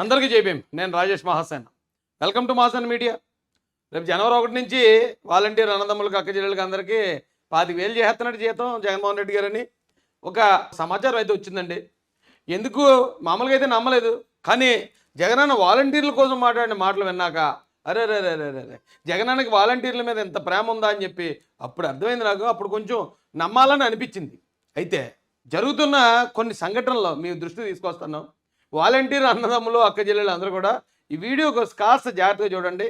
అందరికీ జైభీం నేను Rajesh Mahasena. Welcome to Mahasena media రేపు జనవరి ఒకటి నుంచి వాలంటీర్ అన్నదమ్ములకు అక్క చెల్లెలకు అందరికీ పాతి వేలు చేస్తున్నట్టు జీతం జగన్మోహన్ రెడ్డి గారని ఒక సమాచారం అయితే వచ్చిందండి. ఎందుకు? మామూలుగా అయితే నమ్మలేదు. కానీ జగనన్న వాలంటీర్ల కోసం మాట్లాడిన మాటలు విన్నాక అరే అరే రే రే రే రే జగనన్నకి వాలంటీర్ల మీద ఎంత ప్రేమ ఉందా అని చెప్పి అప్పుడు అర్థమైంది నాకు. అప్పుడు కొంచెం నమ్మాలని అనిపించింది. అయితే జరుగుతున్న కొన్ని సంఘటనలు మీ దృష్టి తీసుకొస్తున్నాం. వాలంటీర్ అన్నదమ్ములు అక్క చెల్లెలు అందరూ కూడా ఈ వీడియో కోసం కాస్త జాగ్రత్తగా చూడండి.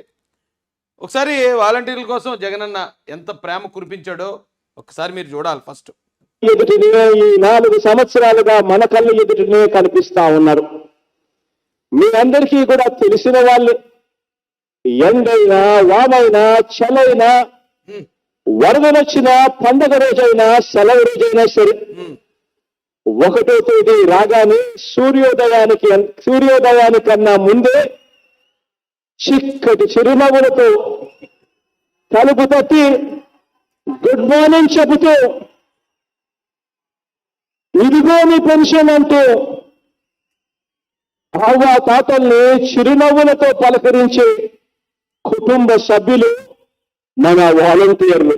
ఒకసారి వాలంటీర్ల కోసం జగనన్న ఎంత ప్రేమ కురిపించాడో ఒకసారి మీరు చూడాలి ఫస్ట్. ఎదుటినే ఈ నాలుగు సంవత్సరాలుగా మన కళ్ళ ఎదుటినే కనిపిస్తా ఉన్నారు. మీ అందరికీ కూడా తెలిసిన వాళ్ళు. ఎండైనా వామైనా చలైనా హ్మ్, వరదలొచ్చినా పండగ రోజైనా సెలవు రోజైనా సరే ఒకటో తేదీ రాగానే సూర్యోదయానికి సూర్యోదయానికన్నా ముందే చిక్కటి చిరునవ్వులతో తలుపు తట్టి గుడ్ మార్నింగ్ చెబుతూ ఇదిగో మీ పెన్షన్ అంటూ బావా తాతల్ని చిరునవ్వులతో పలకరించే కుటుంబ సభ్యులు మన వాలంటీర్లు.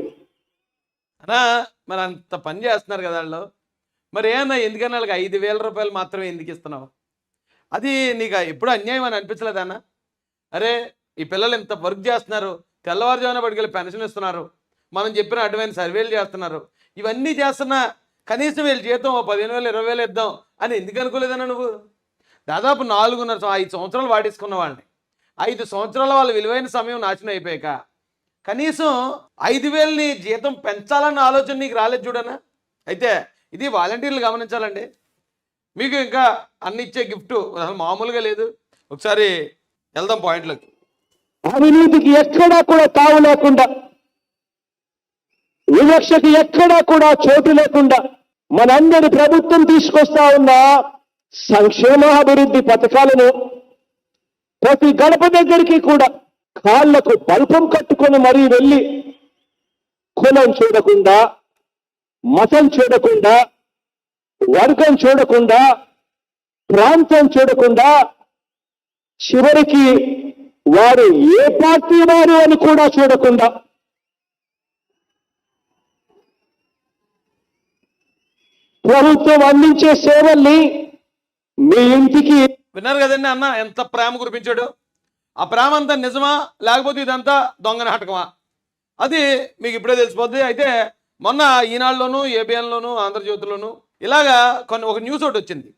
అన్నా మరి అంత పని చేస్తున్నారు కదా వాళ్ళు? మరి ఏమన్నా ఎందుకన్నా వాళ్ళకి ఐదు వేల రూపాయలు మాత్రమే ఎందుకు ఇస్తున్నావు? అది నీకు ఎప్పుడు అన్యాయం అని అనిపించలేదన్నా అరే ఈ పిల్లలు ఇంత వర్క్ చేస్తున్నారు తెల్లవారుజామున పట్టుకెళ్ళి పెన్షన్ ఇస్తున్నారు మనం చెప్పిన అడ్వైన్ సర్వేలు చేస్తున్నారు ఇవన్నీ చేస్తున్నా కనీసం వీళ్ళు జీతం ఓ పదిహేను వేలు ఇరవై వేలు ఇద్దాం అని ఎందుకు అనుకోలేదన్నా నువ్వు? దాదాపు నాలుగున్నర ఐదు సంవత్సరాలు వాడేసుకున్న వాళ్ళని. ఐదు సంవత్సరాల వాళ్ళ విలువైన సమయం నాశనం అయిపోయాక కనీసం ఐదు వేలని జీతం పెంచాలన్న ఆలోచన నీకు రాలేదు చూడనా అయితే ఇది వాలంటీర్లు గమనించాలండి. మీకు ఇంకా అన్ని ఇచ్చే గిఫ్ట్ అసలు మామూలుగా లేదు. ఒకసారి వెళ్దాం పాయింట్లోకి. అవినీతికి ఎక్కడా కూడా తావు లేకుండా వివక్షకి ఎక్కడా కూడా చోటు లేకుండా మనందరి ప్రభుత్వం తీసుకొస్తా ఉన్న సంక్షేమాభివృద్ధి పథకాలను ప్రతి గడప దగ్గరికి కూడా కాళ్ళకు బల్పం కట్టుకొని మరీ వెళ్ళి కులం చూడకుండా మతం చూడకుండా వర్గం చూడకుండా ప్రాంతం చూడకుండా చివరికి వారు ఏ పార్టీ వారు అని కూడా చూడకుండా. ప్రభుత్వం అందించే సేవల్ని మీ ఇంటికి విన్నారు కదండి అన్న ఎంత ప్రేమ కురిపించాడు? ఆ ప్రేమ అంతా నిజమా? లేకపోతే ఇదంతా దొంగ నాటకమా? అది మీకు ఇప్పుడే తెలిసిపోద్ది. అయితే మొన్న ఈనాడులోను ఏబిఎన్లోను ఆంధ్రజ్యోతిలోను ఇలాగా కొన్ని ఒక న్యూస్ ఒకటి వచ్చింది.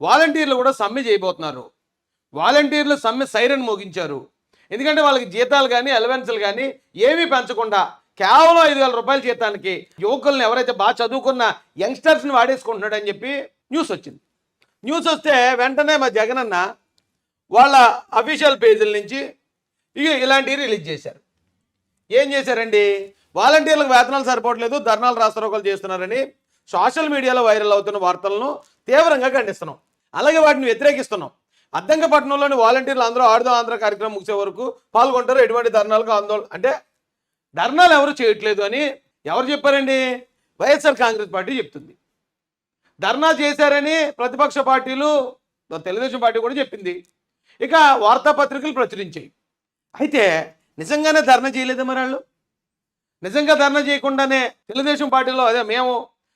వాలంటీర్లు కూడా సమ్మె చేయబోతున్నారు. వాలంటీర్లు సమ్మె సైరన్ మోగించారు. ఎందుకంటే వాళ్ళకి జీతాలు కానీ అలవెన్సులు కానీ ఏమీ పెంచకుండా కేవలం ఐదు వేల రూపాయల జీతానికి యువకుల్ని ఎవరైతే బాగా చదువుకున్న యంగ్స్టర్స్ని వాడేసుకుంటున్నాడు అని చెప్పి న్యూస్ వచ్చింది. న్యూస్ వస్తే వెంటనే మా జగనన్న వాళ్ళ అఫీషియల్ పేజీల నుంచి ఇలాంటివి రిలీజ్ చేశారు. ఏం చేశారండి? వాలంటీర్లకు వేతనాలు సరిపోవట్లేదు ధర్నాలు రాస్తారోకలు చేస్తున్నారని సోషల్ మీడియాలో వైరల్ అవుతున్న వార్తలను తీవ్రంగా ఖండిస్తున్నాం. అలాగే వాటిని వ్యతిరేకిస్తున్నాం. అద్దంకపట్నంలోని వాలంటీర్లు అందరూ ఆడదో ఆంధ్ర కార్యక్రమం ముగిసే వరకు పాల్గొంటారు. ఎటువంటి ధర్నాలకు ఆందోళన అంటే ధర్నాలు ఎవరు చేయట్లేదు అని ఎవరు చెప్పారండి? వైఎస్ఆర్ కాంగ్రెస్ పార్టీ చెప్తుంది. ధర్నా చేశారని ప్రతిపక్ష పార్టీలు తెలుగుదేశం పార్టీ కూడా చెప్పింది. ఇక వార్తాపత్రికలు ప్రచురించాయి. అయితే నిజంగానే ధర్నా చేయలేదు మరి వాళ్ళు నిజంగా ధర్నా చేయకుండానే తెలుగుదేశం పార్టీలో అదే మేము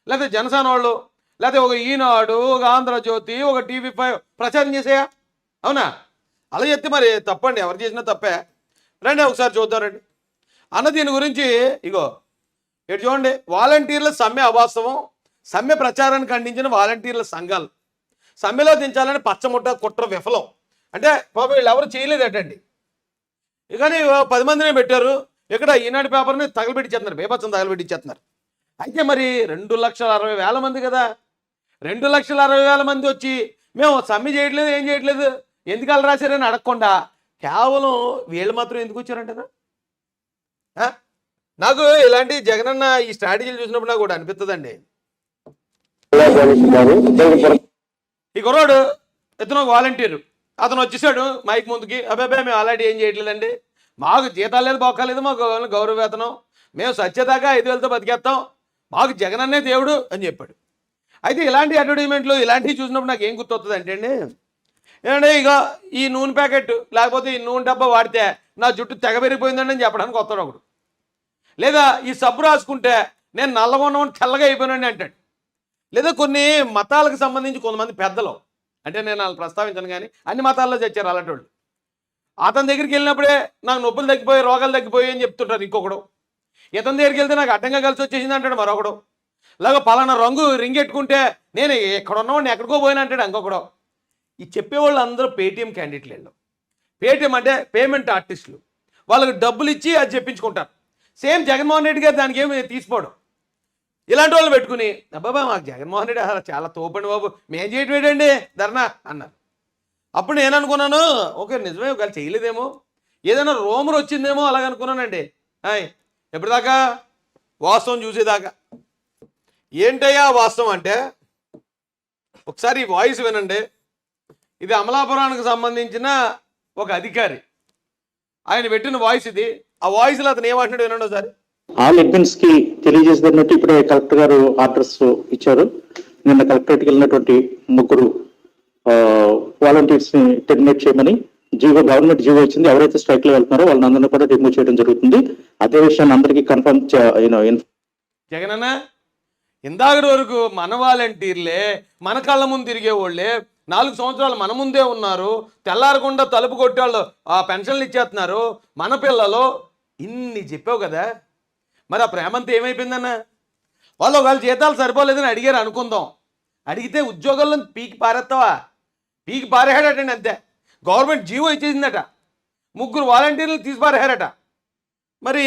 లేకపోతే జనసేన వాళ్ళు లేకపోతే ఒక ఈనాడు ఒక ఆంధ్రజ్యోతి ఒక టీవీ ఫైవ్ ప్రచారం చేసేయా అవునా? అలా చెప్తే మరి తప్పండి ఎవరు చేసినా తప్పే. రండి ఒకసారి చూద్దామండి అన్న దీని గురించి ఇగో ఇటు చూడండి వాలంటీర్ల సమ్మె అవాస్తవం. సమ్మె ప్రచారాన్ని ఖండించిన వాలంటీర్ల సంఘాలు. సమ్మెలో దించాలని పచ్చముట్ట కుట్ర విఫలం. అంటే పాపం వీళ్ళు ఎవరు చేయలేదటండి. కానీ ఓ పది మందినే పెట్టారు. ఇక్కడ ఈనాడు పేపర్ని తగలబెట్టించేస్తున్నారు బేపచ్చం తగలబెట్టించేస్తున్నారు అయితే మరి రెండు లక్షల అరవై వేల మంది కదా? రెండు లక్షల అరవై వేల మంది వచ్చి మేము సమ్మె చేయట్లేదు ఏం చేయట్లేదు? ఎందుకు అలా రాశారని అడగకుండా కేవలం వీళ్ళు మాత్రం ఎందుకు వచ్చారంటారా ఆ? నాకు ఇలాంటి జగనన్న ఈ స్ట్రాటజీలు చూసినప్పుడు నాకు కూడా అనిపిస్తుందండి ఈ కుర్రాడు ఇతను వాలంటీరు వాలంటీర్. అతను వచ్చేసాడు మైక్ ముందుకి. అబ్బాయి మేము అలాంటి ఏం చేయట్లేదండి. మాకు జీతాలు లేదు బొక్కలేదు మాకు గౌరవ వేతనం మేము సత్యదాకా ఐదు వేలతో బతికేస్తాం మాకు జగనన్నే దేవుడు అని చెప్పాడు. అయితే ఇలాంటి అడ్వర్టైజ్మెంట్లు ఇలాంటివి చూసినప్పుడు నాకు ఏం గుర్తొస్తుంది అంటే అండి ఏమంటే ఇక ఈ నూనె ప్యాకెట్ లేకపోతే ఈ నూనె డబ్బా వాడితే నా జుట్టు తెగ పెరిగిపోయిందండి అని చెప్పడానికి వస్తాడు ఒకడు. లేదా ఈ సబ్బు రాసుకుంటే నేను నల్లగా ఉన్నామని తెల్లగా అయిపోయినండి అంటాడు. లేదా కొన్ని మతాలకు సంబంధించి కొంతమంది పెద్దలు అంటే నేను వాళ్ళు ప్రస్తావించను కానీ అన్ని మతాల్లో చచ్చారు అలాంటి వాళ్ళు. అతని దగ్గరికి వెళ్ళినప్పుడే నాకు నొప్పులు తగ్గిపోయి రోగాలు తగ్గిపోయాయి అని చెప్తుంటారు ఇంకొకడు. ఇతని దగ్గరికి వెళ్తే నాకు అడ్డంగా కలిసి వచ్చేసింది అంటాడు మరొకడు. లాగా పలానా రంగు రింగెట్టుకుంటే నేను ఎక్కడ ఉన్నవాడిని ఎక్కడికో పోయినా అంటాడు ఇంకొకడు. ఈ చెప్పేవాళ్ళు అందరూ పేటీఎం క్యాండిడేట్లు వీళ్ళు. పేటీఎం అంటే పేమెంట్ ఆర్టిస్టులు. వాళ్ళకి డబ్బులు ఇచ్చి అది చెప్పించుకుంటారు. సేమ్ జగన్మోహన్ రెడ్డి గారు దానికి ఏమి తీసుకోవడం ఇలాంటి వాళ్ళు పెట్టుకుని అబ్బాబా మాకు జగన్మోహన్ రెడ్డి చాలా తోపండి బాబు మేం చేయటం ఏంటండి? ధర్నా అన్నారు. అప్పుడు నేను అనుకున్నాను ఓకే నిజమే ఒకవేళ చేయలేదేమో. ఏదైనా రోమర్ వచ్చిందేమో అలాగ అనుకున్నానండి. హాయ్ ఎప్పటిదాకా? వాస్తవం చూసేదాకా. ఏంటయ్యా వాస్తవం అంటే ఒకసారి వాయిస్ వినండి. ఇది అమలాపురానికి సంబంధించిన ఒక అధికారి. ఆయన పెట్టిన వాయిస్ ఇది. ఆ వాయిస్లో అతను ఏమంటున్నాడు వినండి ఒకసారి. ఆల్ అడ్మిన్స్కి తెలియజేసినట్టు ఇప్పుడే కలెక్టర్ గారు ఆర్డర్స్ ఇచ్చారు. నిన్న కలెక్టరేట్కి వెళ్ళినటువంటి ముగ్గురు వాలంటీర్స్ని టెర్మినేట్ చేయమని జీవో గవర్నమెంట్ జీవో ఇచ్చింది. ఎవరైతే స్ట్రైక్లో వెళ్తున్నారో వాళ్ళందరినీ కూడా రిమూవ్ చేయడం జరుగుతుంది. అదే విషయాన్ని అందరికీ కన్ఫర్మ్ జగనన్న ఇందాకటి వరకు మన వాలంటీర్లే మన కళ్ళ ముందు తిరిగే వాళ్ళే నాలుగు సంవత్సరాలు మన ముందే ఉన్నారు తెల్లారకుండా తలుపు కొట్టేవాళ్ళు ఆ పెన్షన్లు ఇచ్చేస్తున్నారు మన పిల్లలు ఇన్ని చెప్పావు కదా. మరి ఆ ప్రేమంతా ఏమైపోయిందన్న వాళ్ళు ఒకవేళ జీతాలు సరిపోలేదని అడిగారు అనుకుందాం. అడిగితే ఉద్యోగాల్లో పీకి పారేస్తావా? పీకి పారేహాడటండి అంతే. గవర్నమెంట్ జీవో ఇచ్చేసిందట. ముగ్గురు వాలంటీర్లు తీసిపారేశారట. మరి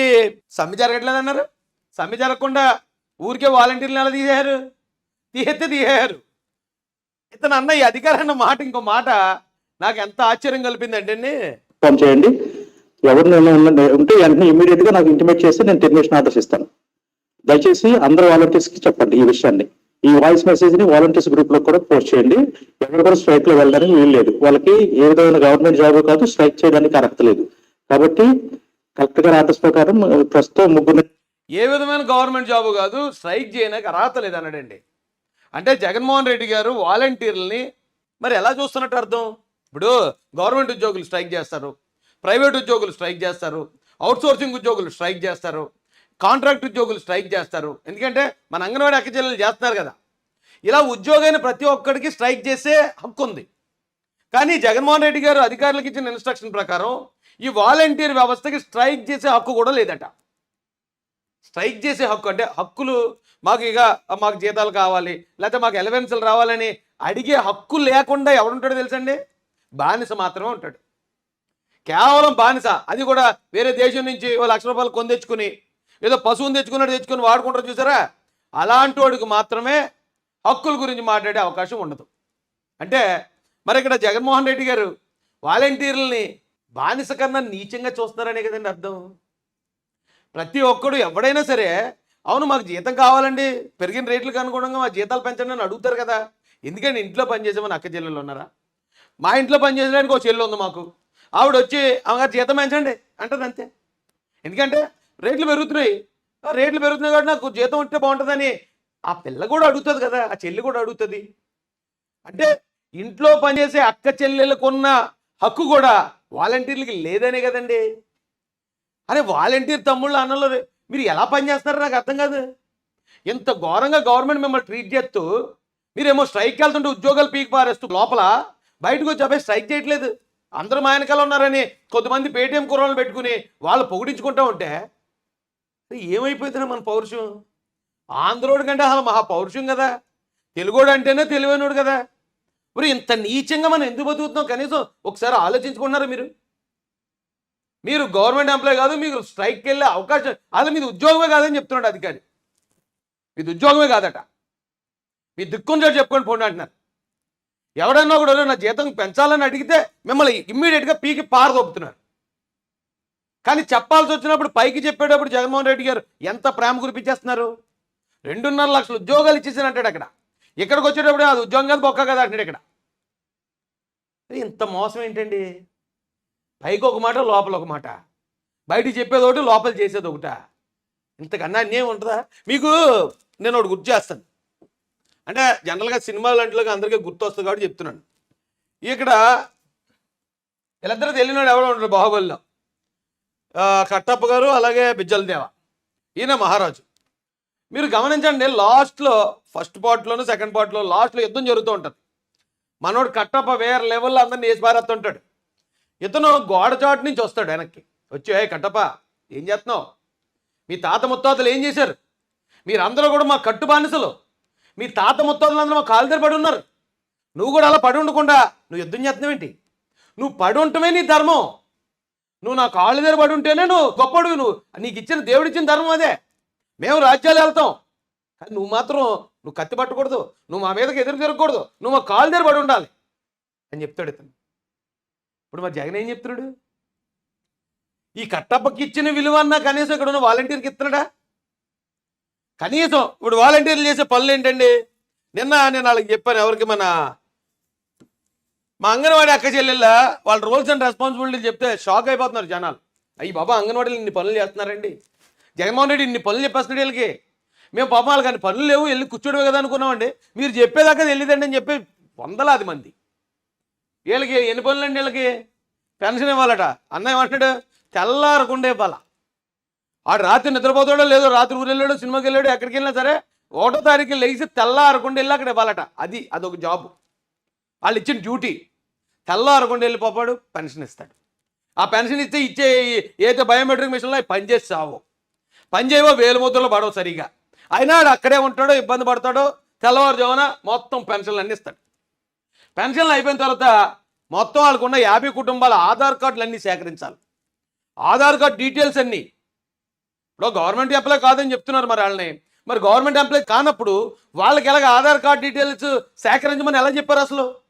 సమ్మె జరగట్లేదన్నారు. సమ్మె జరగకుండా ఊరికే వాలంటీర్లు ఎలా తీసేశారు. తీసేస్తే తీసేశారు. ఇతను అన్న ఈ అధికారి అన్న మాట ఇంకో మాట నాకు ఎంత ఆశ్చర్యం కలిపిందంటే కన్ఫర్మ్ చేయండి. ఎవరు నేను ఉంటే వెంటనే ఇమీడియట్గా నాకు ఇంటిమేట్ చేస్తే నేను టెర్మినేషన్ ఆర్డర్స్ ఇస్తాను. దయచేసి అందరు వాలంటీర్స్కి చెప్పండి ఈ విషయాన్ని. ఈ వాయిస్ మెసేజ్ని వాలంటీర్స్ గ్రూప్లో కూడా పోస్ట్ చేయండి. ఎవరు కూడా స్ట్రైక్లో వెళ్ళడానికి వీలు లేదు. వాళ్ళకి ఏ విధమైన గవర్నమెంట్ జాబ్ కాదు స్ట్రైక్ చేయడానికి అర్హత లేదు. కాబట్టి కలెక్టర్ గారి ఆర్డర్స్ ప్రకారం ప్రస్తుతం ముగ్గురు ఏ విధమైన గవర్నమెంట్ జాబ్ కాదు స్ట్రైక్ చేయడానికి అర్హత లేదన్నాడండి అంటే జగన్మోహన్ రెడ్డి గారు వాలంటీర్లని మరి ఎలా చూస్తున్నట్టు అర్థం? ఇప్పుడు గవర్నమెంట్ ఉద్యోగులు స్ట్రైక్ చేస్తారు ప్రైవేట్ ఉద్యోగులు స్ట్రైక్ చేస్తారు అవుట్సోర్సింగ్ ఉద్యోగులు స్ట్రైక్ చేస్తారు. కాంట్రాక్ట్ ఉద్యోగులు స్ట్రైక్ చేస్తారు. ఎందుకంటే మన అంగన్వాడీ అక్క చెల్లెలు చేస్తున్నారు కదా. ఇలా ఉద్యోగైన ప్రతి ఒక్కడికి స్ట్రైక్ చేసే హక్కు ఉంది. కానీ జగన్మోహన్ రెడ్డి గారు అధికారులకు ఇచ్చిన ఇన్స్ట్రక్షన్ ప్రకారం ఈ వాలంటీర్ వ్యవస్థకి స్ట్రైక్ చేసే హక్కు కూడా లేదట. స్ట్రైక్ చేసే హక్కు అంటే హక్కులు మాకు ఇక మాకు జీతాలు కావాలి లేకపోతే మాకు ఎలవెన్సులు రావాలని అడిగే హక్కు లేకుండా ఎవడుంటాడు తెలుసండి? బానిస మాత్రమే ఉంటాడు. కేవలం బానిస. అది కూడా వేరే దేశం నుంచి ఓ లక్ష రూపాయలు కొందెచ్చుకుని తెచ్చుకుని ఏదో పశువుని తెచ్చుకున్నట్టు తెచ్చుకొని వాడుకుంటారు చూసారా? అలాంటి వాడికి మాత్రమే హక్కుల గురించి మాట్లాడే అవకాశం ఉండదు. అంటే మరి ఇక్కడ జగన్మోహన్ రెడ్డి గారు వాలంటీర్లని బానిస కన్నా నీచంగా చూస్తున్నారనే కదండి అర్థం. ప్రతి ఒక్కడు ఎవడైనా సరే అవును మాకు జీతం కావాలండి పెరిగిన రేట్లకు అనుగుణంగా మా జీతాలు పెంచండి అని అడుగుతారు కదా. ఎందుకంటే ఇంట్లో పనిచేసామని అక్క చెల్లెలు ఉన్నారా? మా ఇంట్లో పనిచేసడానికి ఒక చెల్లెలు ఉంది మాకు. ఆవిడ వచ్చి అమ్మగారు జీతం పెంచండి అంటారు అంతే. ఎందుకంటే రేట్లు పెరుగుతున్నాయి. ఆ రేట్లు పెరుగుతున్నాయి కాబట్టి నాకు జీతం ఉంటే బాగుంటుందని ఆ పిల్ల కూడా అడుగుతుంది కదా ఆ చెల్లి కూడా అడుగుతుంది. అంటే ఇంట్లో పనిచేసే అక్క చెల్లెలకు ఉన్న హక్కు కూడా వాలంటీర్లకి లేదనే కదండి. అరే వాలంటీర్ తమ్ముళ్ళు అన్నలు మీరు ఎలా పనిచేస్తారో నాకు అర్థం కాదు. ఇంత ఘోరంగా గవర్నమెంట్ మిమ్మల్ని ట్రీట్ చేస్తూ మీరేమో స్ట్రైక్ వెళ్తుంటే ఉద్యోగాలు పీకి పారేస్తూ లోపల బయటకు వచ్చి అబ్బాయి స్ట్రైక్ చేయట్లేదు. అందరూ మా వెనకాల ఉన్నారని కొంతమంది పేటీఎం కూరలు పెట్టుకుని వాళ్ళు పొగిడించుకుంటా ఉంటే అరే ఏమైపోతుందో మన పౌరుషం? ఆంధ్రోడు కంటే అసలు మహా పౌరుషం కదా. తెలుగోడు అంటేనే తెలివైనోడు కదా. మరి ఇంత నీచంగా మనం ఎందుకు బతుకుతున్నాం? కనీసం ఒకసారి ఆలోచించుకున్నారా మీరు? మీరు గవర్నమెంట్ ఎంప్లాయ్ కాదు మీకు స్ట్రైక్కి వెళ్ళే అవకాశం అసలు మీది ఉద్యోగమే కాదని చెప్తున్నాడు అధికారి. మీది ఉద్యోగమే కాదట. మీ దిక్కుని చోటు చెప్పుకొని పోండి అంటున్నారు. ఎవడన్నా కూడా నా జీతం పెంచాలని అడిగితే మిమ్మల్ని ఇమ్మీడియట్గా పీకి పారదొప్పుతున్నారు కానీ చెప్పాల్సి వచ్చినప్పుడు పైకి చెప్పేటప్పుడు జగన్మోహన్ రెడ్డి గారు ఎంత ప్రేమ కురిపించేస్తున్నారు? రెండున్నర లక్షలు ఉద్యోగాలు ఇచ్చేసారు అంటాడు అక్కడ. ఇక్కడికి వచ్చేటప్పుడు అది ఉద్యోగం కాదు బొక్క కదా అంటాడు ఇక్కడ. ఇంత మోసం ఏంటండి? పైకి ఒక మాట లోపల ఒక మాట. బయట చెప్పేది ఒకటి లోపల చేసేది ఒకట. ఇంతకన్నా అన్యాయం ఉంటుందా? మీకు నేను ఒకటి గుర్తు చేస్తాను. అంటే జనరల్గా సినిమా లాంటిలోకి అందరికీ గుర్తు వస్తుంది కాబట్టి చెప్తున్నాను. ఇక్కడ వీళ్ళిద్దరూ తెలియనివాడు ఎవరో ఉంటారు బాహుబలిలో. కట్టప్ప గారు అలాగే బిజ్జల దేవ ఈయన మహారాజు. మీరు గమనించండి లాస్ట్లో ఫస్ట్ పార్ట్లోను సెకండ్ పార్ట్లో లాస్ట్లో యుద్ధం జరుగుతూ ఉంటుంది. మనోడు కట్టప్ప వేరే లెవెల్లో అందరిని వేసి పారేస్తుంటాడు ఇతను గోడ చాటు నుంచి వస్తాడు వెనక్కి. వచ్చి ఏ కట్టప్ప ఏం చేస్తున్నావు? మీ తాత ముత్తాతలు ఏం చేశారు? మీరందరూ కూడా మా కట్టు బానిసలు. మీ తాత ముత్తాతలందరూ మా కాలు పడి ఉన్నారు. నువ్వు కూడా అలా పడి ఉండకుండా నువ్వు యుద్ధం చేస్తున్నావేంటి? నువ్వు పడి ఉండటమే నీ ధర్మం. నువ్వు నా కాళ్ళ దగ్గర పడి ఉంటేనే నువ్వు గొప్పడు నువ్వు. నీకు ఇచ్చిన దేవుడు ఇచ్చిన ధర్మం అదే. మేము రాజ్యాలు వెళ్తాం. కానీ నువ్వు మాత్రం నువ్వు కత్తి పట్టకూడదు. నువ్వు మా మీదకి ఎదురు తిరగకూడదు. నువ్వు మా కాళ్ళ దగ్గర పడి ఉండాలి అని చెప్తాడు ఇతను. ఇప్పుడు మరి జగన్ ఏం చెప్తున్నాడు? ఈ కట్టప్పకి ఇచ్చిన విలువ అన్నా కనీసం ఇక్కడ ఉన్న వాలంటీర్కి ఇస్తున్నాడా? కనీసం ఇప్పుడు వాలంటీర్లు చేసే పనులు ఏంటండి? నిన్న నేను వాళ్ళకి చెప్పాను ఎవరికి మన మా అంగన్వాడీ అక్క చెల్లెళ్ళ వాళ్ళ రోల్స్ అండ్ రెస్పాన్సిబిలిటీ చెప్తే షాక్ అయిపోతున్నారు జనాలు. అయ్యి బాబా అంగన్వాడీలు ఇన్ని పనులు చేస్తున్నారండి. జగన్మోహన్ రెడ్డి ఇన్ని పనులు చెప్పేస్తున్నాడు వీళ్ళకి. మేము పాపం వాళ్ళకి కానీ పనులు లేవు వెళ్ళి కూర్చోడమే కదా అనుకున్నామండి. మీరు చెప్పేదాకా తెలియదండి అని చెప్పి వందలాది మంది. వీళ్ళకి ఎన్ని పనులు అండి వీళ్ళకి? పెన్షన్ ఇవ్వాలట. అన్న ఏమంటాడు తెల్లారకుండా ఇవ్వాల. ఆడు రాత్రి నిద్రపోతాడో లేదో రాత్రి ఊరు వెళ్ళాడో సినిమాకి వెళ్ళాడు ఎక్కడికి వెళ్ళినా సరే ఒకటో తారీఖు లేచి తెల్లారకుండా వెళ్ళి అక్కడ ఇవ్వాలట. అది అదొక జాబ్. వాళ్ళు ఇచ్చిన డ్యూటీ. తెల్లారకుండా వెళ్ళిపోపాడు పెన్షన్ ఇస్తాడు. ఆ పెన్షన్ ఇస్తే ఇచ్చే ఏదైతే బయోమెట్రిక్ మిషన్లో పనిచేసి పని పనిచేయవో చావు పని వేలు ముద్రలు పడవు సరిగా. అయినా అక్కడే ఉంటాడో ఇబ్బంది పడతాడో తెల్లవారుజామున మొత్తం పెన్షన్లు అన్నీ ఇస్తాడు. పెన్షన్లు అయిపోయిన తర్వాత మొత్తం వాళ్ళకున్న యాభై కుటుంబాల ఆధార్ కార్డులు అన్నీ సేకరించాలి. ఆధార్ కార్డు డీటెయిల్స్ అన్నీ. ఇప్పుడు గవర్నమెంట్ ఎంప్లాయ్ కాదని చెప్తున్నారు మరి వాళ్ళని. మరి గవర్నమెంట్ ఎంప్లాయ్ కానప్పుడు వాళ్ళకి ఎలాగ ఆధార్ కార్డు డీటెయిల్స్ సేకరించమని ఎలా చెప్పారు అసలు?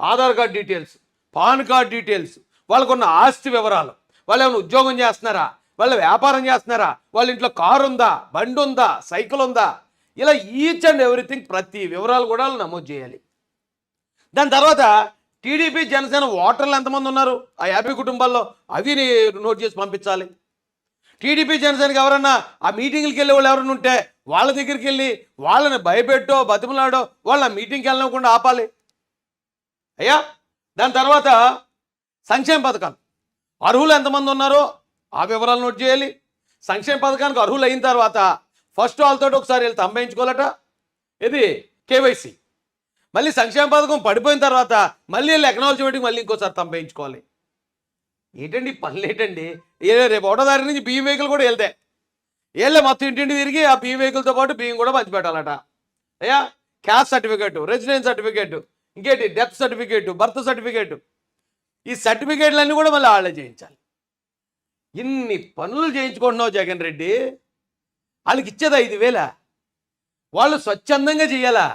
Aadhaar card details PAN card details వాళ్ళకున్న ఆస్తి వివరాలు. వాళ్ళు ఏమైనా ఉద్యోగం చేస్తున్నారా? వాళ్ళు వ్యాపారం చేస్తున్నారా? వాళ్ళ ఇంట్లో కారు ఉందా? బండి ఉందా? సైకిల్ ఉందా? ఇలా ఈచ్ అండ్ ఎవ్రీథింగ్ ప్రతి వివరాలు కూడా వాళ్ళు నమోదు చేయాలి. దాని తర్వాత టీడీపీ జనసేన ఓటర్లు ఎంతమంది ఉన్నారు? ఆ యాభై కుటుంబాల్లో అవి నోట్ చేసి పంపించాలి. టీడీపీ జనసేనకి ఎవరన్నా ఆ మీటింగ్కి వెళ్ళే వాళ్ళు ఎవరైనా ఉంటే వాళ్ళ దగ్గరికి వెళ్ళి వాళ్ళని భయపెట్టో బతిమలాడో వాళ్ళ మీటింగ్కి వెళ్ళకుండా ఆపాలి. అయ్యా దాని తర్వాత సంక్షేమ పథకాలు. అర్హులు ఎంతమంది ఉన్నారో ఆ వివరాలు నోట్ చేయాలి. సంక్షేమ పథకానికి అర్హులు అయిన తర్వాత ఫస్ట్ వాళ్ళతో ఒకసారి వీళ్ళు తంబేయించుకోవాలట ఇది కేవైసీ. మళ్ళీ సంక్షేమ పథకం పడిపోయిన తర్వాత మళ్ళీ వెళ్ళి ఎకనాలజీమెంట్కి మళ్ళీ ఇంకోసారి తంబేయించుకోవాలి ఏంటండి పనులు ఏంటండి? రేపు ఒకటో తారీఖు నుంచి బియ్యం వెహికల్ కూడా వెళ్తే. వెళ్ళే మొత్తం ఇంటింటి తిరిగి ఆ బియ్యం వెహికల్తో పాటు బియ్యం కూడా పంచిపెట్టాలట. అయ్యా క్యాస్ట్ సర్టిఫికేట్ రెసిడెన్స్ సర్టిఫికేట్ ఇంకేంటి? డెత్ సర్టిఫికేట్ బర్త్ సర్టిఫికేట్ ఈ సర్టిఫికేట్లన్నీ కూడా మళ్ళీ వాళ్ళే చేయించాలి. ఇన్ని పనులు చేయించుకుంటున్నావు జగన్ రెడ్డి. వాళ్ళకి ఇచ్చేది ఐదు వేల? వాళ్ళు స్వచ్ఛందంగా చేయాలా?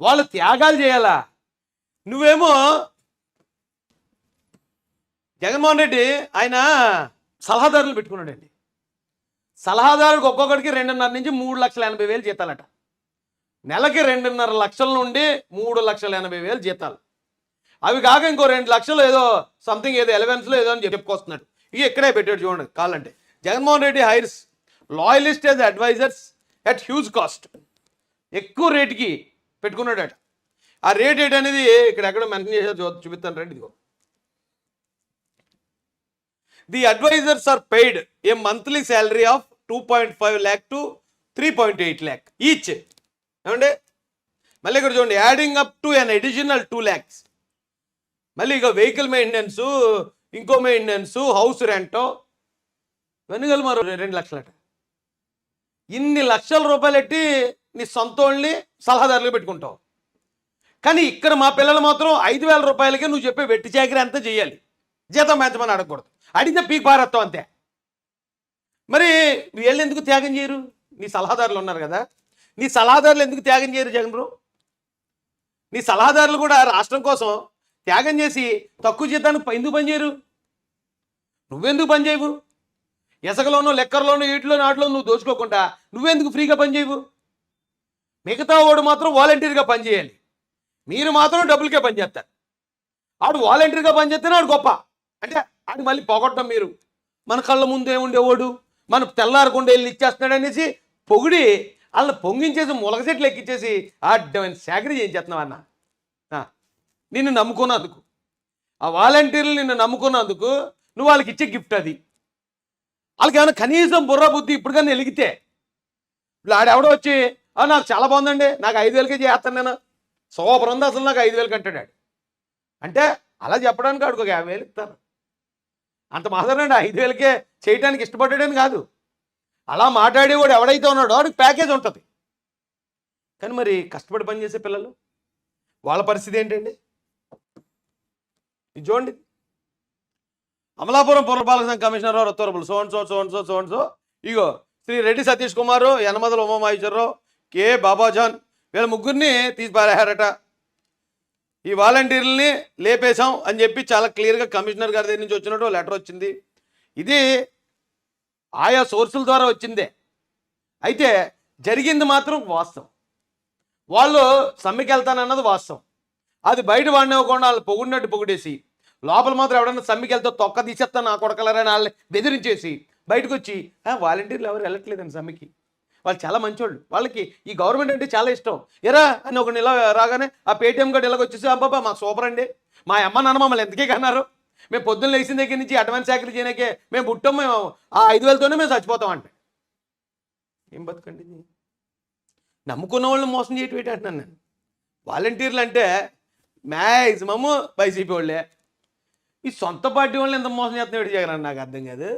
వాళ్ళు త్యాగాలు చేయాలా? నువ్వేమో జగన్మోహన్ రెడ్డి ఆయన సలహాదారులు పెట్టుకున్నాడండి. సలహాదారుడికి ఒక్కొక్కడికి రెండున్నర నుంచి మూడు లక్షల ఎనభై వేలు జీతాలట. నెలకి రెండున్నర లక్షల నుండి మూడు లక్షల ఎనభై వేలు జీతాలు. అవి కాక ఇంకో రెండు లక్షలు ఏదో సంథింగ్ ఏదో ఎలవెన్స్లో ఏదో అని చెప్పుకొస్తున్నాడు. ఇవి ఇక్కడే పెట్టాడు చూడండి కాలంటే Jaganmohan Reddy hires loyalist as advisers at huge cost ఎక్కువ రేటుకి పెట్టుకున్నాడట. ఆ రేట్ ఏంటి అనేది ఇక్కడ ఎక్కడ మెన్షన్ చేసారు చూపిస్తాను రండి ఇదిగో. The advisers are paid a monthly salary of two point five lakh to three point eight lakh each ఏమండి? మళ్ళీ ఇక్కడ చూడండి adding up to an additional two lakhs మళ్ళీ ఇక వెహికల్ మెయింటెనెన్స్ ఇంకో మెయింటెనెన్స్ హౌస్ రెంటో వెనుగలు మరో రెండు లక్షలట. ఇన్ని లక్షల రూపాయలు పెట్టి నీ సొంతోళ్ళని సలహాదారులు పెట్టుకుంటావు. కానీ ఇక్కడ మా పిల్లలు మాత్రం ఐదు వేల రూపాయలకే నువ్వు చెప్పే వెట్టి చాకరీ అంతా చేయాలి. జీతం పెంచమని అడగకూడదు. అడిగితే పీక్ పారేస్తావు అంతే. మరి వీళ్ళు ఎందుకు త్యాగం చేయరు? నీ సలహాదారులు ఉన్నారు కదా. నీ సలహాదారులు ఎందుకు త్యాగం చేయరు జగన్ బ్రో? నీ సలహాదారులు కూడా రాష్ట్రం కోసం త్యాగం చేసి తక్కువ జీతానికి ఎందుకు పనిచేయరు నువ్వెందుకు పనిచేయవు ఇసుకలోనూ లెక్కర్లోనూ వీటిలోనూ నాటిలో నువ్వు దోచుకోకుండా నువ్వెందుకు ఫ్రీగా పనిచేయవు మిగతా వాడు మాత్రం వాలంటీర్గా పనిచేయాలి మీరు మాత్రం డబ్బులకే పనిచేస్తారు ఆడు వాలంటీర్గా పనిచేస్తేనే ఆడు గొప్ప. అంటే ఆడు మళ్ళీ పోగొట్టడం మీరు. మన కళ్ళ ముందే ఉండేవాడు. మన తెల్లారకుండా వెళ్ళి ఇచ్చేస్తున్నాడు అనేసి పొగిడి వాళ్ళని పొంగించేసి ములగ చెట్లు ఎక్కించేసి అడ్డమైన సేకరి చేయించేస్తున్నావు అన్న. నిన్ను నమ్ముకున్నందుకు ఆ వాలంటీర్లు నిన్ను నమ్ముకున్నందుకు నువ్వు వాళ్ళకి ఇచ్చే గిఫ్ట్ అది. వాళ్ళకి ఏమైనా కనీసం బుర్ర బుద్ధి ఇప్పుడు కానీ వెలిగితే ఇప్పుడు ఆడెవడో వచ్చి "ఆ, నాకు చాలా బాగుందండి. నాకు ఐదు వేలకే చేస్తాను నేను. సూపర్ ఉంది అసలు నాకు ఐదు వేలు కంటాడు. అంటే అలా చెప్పడానికి ఆడికి ఒక యాభై వేలు ఇస్తాను అంత మాత్రమే ఐదు వేలకే చేయడానికి ఇష్టపడ్డాడని కాదు. అలా మాట్లాడేవాడు ఎవడైతే ఉన్నాడో వాడికి ప్యాకేజ్ ఉంటుంది. కానీ మరి కష్టపడి పనిచేసే పిల్లలు? వాళ్ళ పరిస్థితి ఏంటండి? ఇది చూడండి. అమలాపురం పురపాలక సంఘ కమిషనర్ వారు ఉత్తర్వులు సోన్ సో సోన్ సో సో ఇగో శ్రీ రెడ్డి సతీష్ కుమార్ యనమదల ఉమామహేశ్వరరావు కే బాబాజాన్ వీళ్ళ ముగ్గురిని తీసి పారేశారట ఈ వాలంటీర్లని లేపేశాం అని చెప్పి చాలా క్లియర్గా కమిషనర్ గారి దగ్గర నుంచి వచ్చినట్టు లెటర్ వచ్చింది. ఇది ఆయా సోర్సుల ద్వారా వచ్చిందే. అయితే జరిగింది మాత్రం వాస్తవం. వాళ్ళు సమ్మెకి వెళ్తానన్నది వాస్తవం. అది బయట వాడినివ్వకుండా వాళ్ళు పొగిడినట్టు పొగిడేసి లోపల మాత్రం ఎవడన్నా సమ్మెకి వెళ్తే తొక్క తీసేస్తాను నా కొడకలరని వాళ్ళని బెదిరించేసి బయటకు వచ్చి వాలంటీర్లు ఎవరు వెళ్ళట్లేదండి సమ్మెకి. వాళ్ళు చాలా మంచోళ్ళు. వాళ్ళకి ఈ గవర్నమెంట్ అంటే చాలా ఇష్టం. ఎరా అని ఒక నెల రాగానే ఆ పేటీఎం కార్డు ఇలాగ వచ్చేసి అబ్బాబా మాకు సూపర్ అండి. మా అమ్మ నాన్న మమ్మల్ని ఎందుకే కన్నారు? మేము పొద్దున్న లేచిన దగ్గర నుంచి అడ్వాన్స్ సాకరీ చేయడానికే మేము పుట్టాం మేము ఆ ఐదు వేలతోనే మేము చచ్చిపోతాం అంటే. ఏం బతకండి నమ్ముకున్న వాళ్ళని మోసం చేయటం ఏంటి అంటున్నాను నేను. వాలంటీర్లు అంటే మ్యాక్సిమము వైసీపీ వాళ్ళే. ఈ సొంత పార్టీ వాళ్ళని ఎంత మోసం చేస్తున్నాడు జగన్ నాకు అర్థం కాదు.